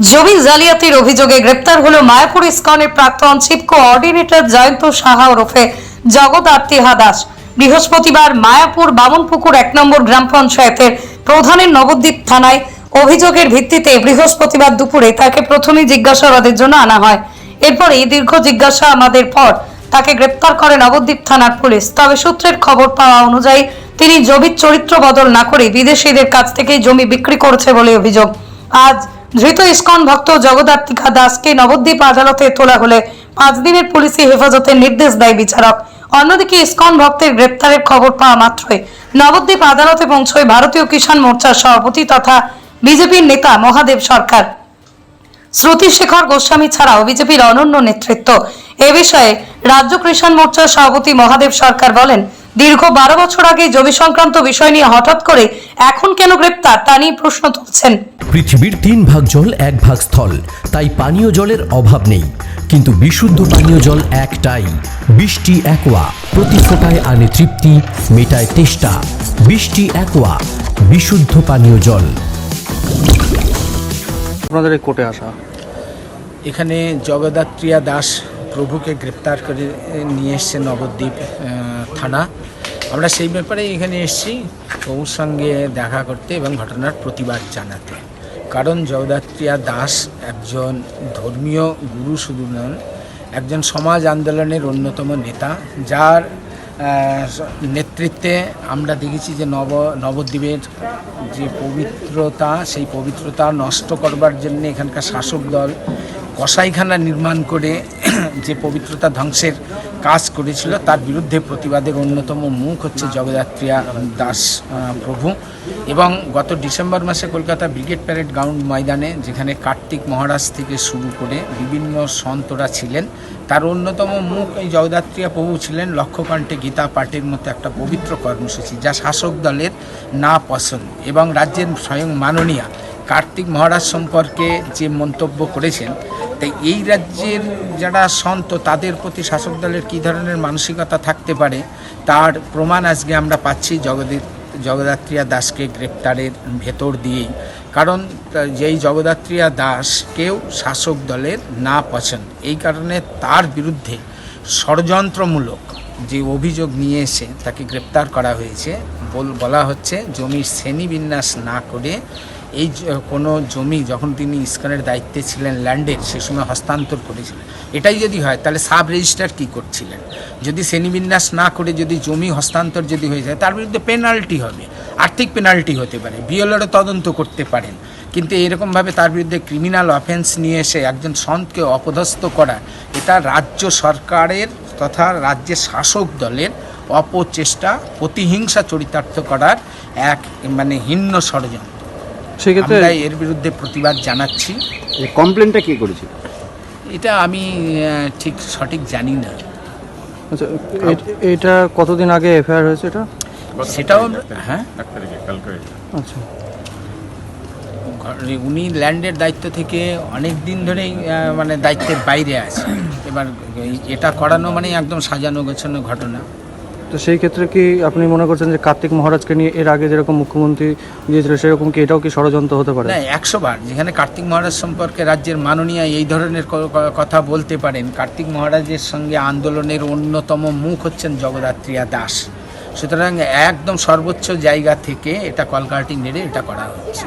জমি জালিয়াতির অভিযোগে গ্রেপ্তার হলো মায়াপুর ইস্কনের প্রাক্তন চিফ কোঅর্ডিনেটর জয়ন্ত সাহা ওরফে জগৎ আত্মিহা দাস। বৃহস্পতিবার মায়াপুর বামনপুকুর এক নম্বর গ্রাম পঞ্চায়েতের প্রধানের নবদ্বীপ থানায় অভিযোগের ভিত্তিতে বৃহস্পতিবার দুপুরে তাকে প্রথমেই জিজ্ঞাসাবাদের জন্য আনা হয়। এরপরে দীর্ঘ জিজ্ঞাসা আমাদের পর তাকে গ্রেপ্তার করে নবদ্বীপ থানার পুলিশ। তবে সূত্রের খবর পাওয়া অনুযায়ী তিনি জমির চরিত্র বদল না করে বিদেশিদের কাছ থেকে জমি বিক্রি করেছে বলে অভিযোগ। আজ ধৃত ইস্কন ভক্ত জগদাত্মিকা দাসকে নবদ্বীপ আদালতে তোলা হলে পাঁচ দিনের পুলিশি হেফাজতের নির্দেশ দেয় বিচারক। অন্যদিকে ইস্কন ভক্তের গ্রেপ্তারের খবর পাওয়া মাত্রই নবদ্বীপ আদালতে পৌঁছয় ভারতীয় কিষাণ মোর্চার সভাপতি তথা বিজেপির নেতা মহাদেব সরকার। শ্রুতি শেখর গোস্বামী ছাড়াও বিজেপির অনন্য নেতৃত্ব। এ বিষয়ে রাজ্য কৃষাণ মোর্চার সভাপতি মহাদেব সরকার বলেন দীর্ঘ বারো বছর আগে জমি সংক্রান্ত বিষয় নিয়ে হঠাৎ করে এখন কেন গ্রেপ্তার তা নিয়ে প্রশ্ন তুলছেন। পৃথিবীর তিন ভাগ জল এক ভাগ স্থল। তাই পানীয় জলের অভাব নেই। কিন্তু বিশুদ্ধ পানীয় জল একটাই। বৃষ্টি একোয়া। প্রতি ফোটায় আনে তৃপ্তি মেটায় তেষ্টা। বৃষ্টি একোয়া। বিশুদ্ধ পানীয় জল। আপনাদের কোর্টে আসা। এখানে জগদাত্রিয়া দাস প্রভুকে গ্রেপ্তার করে নিয়ে এসছে নবদ্বীপ থানা। আমরা সেই ব্যাপারে এখানে এসেছি, প্রভুর সঙ্গে দেখা করতে এবং ঘটনার প্রতিবাদ জানাতে। কারণ জগদাত্রিয়া দাস একজন ধর্মীয় গুরু শুধু নন, একজন সমাজ আন্দোলনের অন্যতম নেতা, যার নেতৃত্বে আমরা দেখেছি যে নব, নবদ্বীপের যে পবিত্রতা, সেই পবিত্রতা নষ্ট করবার জন্য এখানকার শাসক দল কসাইখানা নির্মাণ করে যে পবিত্রতা ধ্বংসের কাজ করেছিল, তার বিরুদ্ধে প্রতিবাদের অন্যতম মুখ হচ্ছে জগদ্ধাত্রিয়া দাস প্রভু। এবং গত ডিসেম্বর মাসে কলকাতা ব্রিগেড প্যারেড গ্রাউন্ড ময়দানে, যেখানে কার্তিক মহারাজ থেকে শুরু করে বিভিন্ন সন্তরা ছিলেন, তার অন্যতম মুখ এই জগদ্ধাত্রিয়া প্রভু ছিলেন লক্ষ্যকণ্ঠে গীতা পাঠের মতো একটা পবিত্র কর্মসূচি, যা শাসক দলের না পছন্দ এবং রাজ্যের স্বয়ং মাননীয়া কার্তিক মহারাজ সম্পর্কে যে মন্তব্য করেছেন, তাই এই রাজ্যের যারা সন্ত, তাদের প্রতি শাসক দলের কী ধরনের মানসিকতা থাকতে পারে, তার প্রমাণ আজকে আমরা পাচ্ছি জগদীপ, জগদাত্রিয়া দাসকে গ্রেপ্তারের ভেতর দিয়েই। কারণ যেই জগদাত্রিয়া দাসকেও শাসক দলের না পছন্দ, এই কারণে তার বিরুদ্ধে ষড়যন্ত্রমূলক যে অভিযোগ নিয়ে এসে তাকে গ্রেপ্তার করা হয়েছে বলা হচ্ছে জমির শ্রেণীবিন্যাস না করে এই কোনো জমি যখন তিনি ইস্কনের দায়িত্বে ছিলেন ল্যান্ডের সে সময় হস্তান্তর করেছিলেন। এটাই যদি হয়, তাহলে সাব রেজিস্ট্রার কী করছিলেন? যদি শ্রেণীবিন্যাস না করে যদি জমি হস্তান্তর যদি হয়ে যায়, তার বিরুদ্ধে পেনাল্টি হবে, আর্থিক পেনাল্টি হতে পারে বিএলআরও তদন্ত করতে পারেন। কিন্তু এরকমভাবে তার বিরুদ্ধে ক্রিমিনাল অফেন্স নিয়ে এসে একজন সন্তকে অপদস্থ করা, এটা রাজ্য সরকারের তথা রাজ্যের শাসক দলের অপচেষ্টা, প্রতিহিংসা চরিতার্থ করার এক মানে হিন্ন ষড়যন্ত্র। সেক্ষেত্রে আমরা এর বিরুদ্ধে প্রতিবাদ জানাচ্ছি। এই কমপ্লেনটা কে করেছিল? এটা আমি ঠিক সঠিক জানি না। আচ্ছা এটা কতদিন আগে এফআইআর হয়েছে এটা? সেটাও হ্যাঁ? আচ্ছা। উনি ল্যান্ডের দায়িত্ব থেকে অনেক দিন ধরেই মানে দায়িত্বের বাইরে আছে। এবার এই- এটা করানো মানে একদম সাজানো গোছানো ঘটনা। তো সেই ক্ষেত্রে কি আপনি মনে করছেন যে কার্তিক মহারাজকে নিয়ে এর আগে যেরকম মুখ্যমন্ত্রী দিয়েছিল সেরকম কি এটাও কি ষড়যন্ত্র হতে পারে? না একশো বার। যেখানে কার্তিক মহারাজ সম্পর্কে রাজ্যের মাননীয় এই ধরনের কথা বলতে পারেন কার্তিক মহারাজের সঙ্গে আন্দোলনের অন্যতম মুখ হচ্ছেন জগদ্ধাত্রিয়া দাস। সুতরাং একদম সর্বোচ্চ জায়গা থেকে এটা কলকাটি নেড়ে এটা করা হচ্ছে।